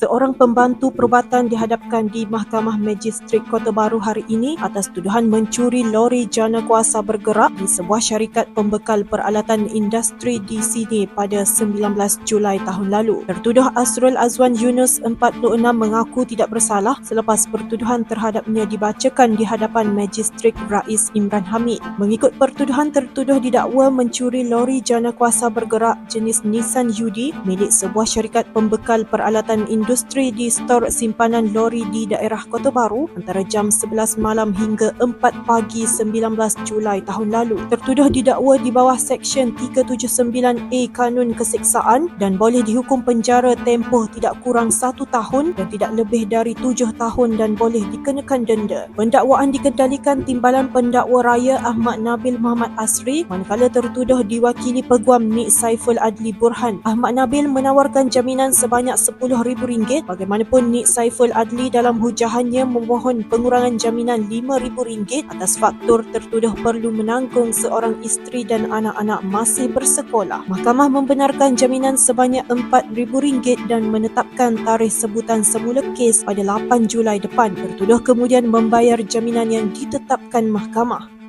Seorang pembantu perubatan dihadapkan di Mahkamah Magistrik Kota Baru hari ini atas tuduhan mencuri lori jana kuasa bergerak di sebuah syarikat pembekal peralatan industri di sini pada 19 Julai tahun lalu. Tertuduh Asrul Azwan Yunus 46 mengaku tidak bersalah selepas pertuduhan terhadapnya dibacakan di hadapan Magistrik Rais Imran Hamid. Mengikut pertuduhan tertuduh didakwa mencuri lori jana kuasa bergerak jenis Nissan UD milik sebuah syarikat pembekal peralatan industri industri di stor simpanan lori di daerah Kota Baru antara jam 11 malam hingga 4 pagi 19 Julai tahun lalu. Tertuduh didakwa di bawah Seksyen 379A Kanun Keseksaan dan boleh dihukum penjara tempoh tidak kurang satu tahun dan tidak lebih dari tujuh tahun dan boleh dikenakan denda. Pendakwaan dikendalikan Timbalan Pendakwa Raya Ahmad Nabil Muhammad Asri manakala tertuduh diwakili Peguam Nik Saiful Adli Burhan. Ahmad Nabil menawarkan jaminan sebanyak RM10,000 RM5,000. Bagaimanapun Nik Saiful Adli dalam hujahannya memohon pengurangan jaminan RM5,000 atas faktor tertuduh perlu menanggung seorang isteri dan anak-anak masih bersekolah. Mahkamah membenarkan jaminan sebanyak RM4,000 dan menetapkan tarikh sebutan semula kes pada 8 Julai depan. Tertuduh kemudian membayar jaminan yang ditetapkan mahkamah.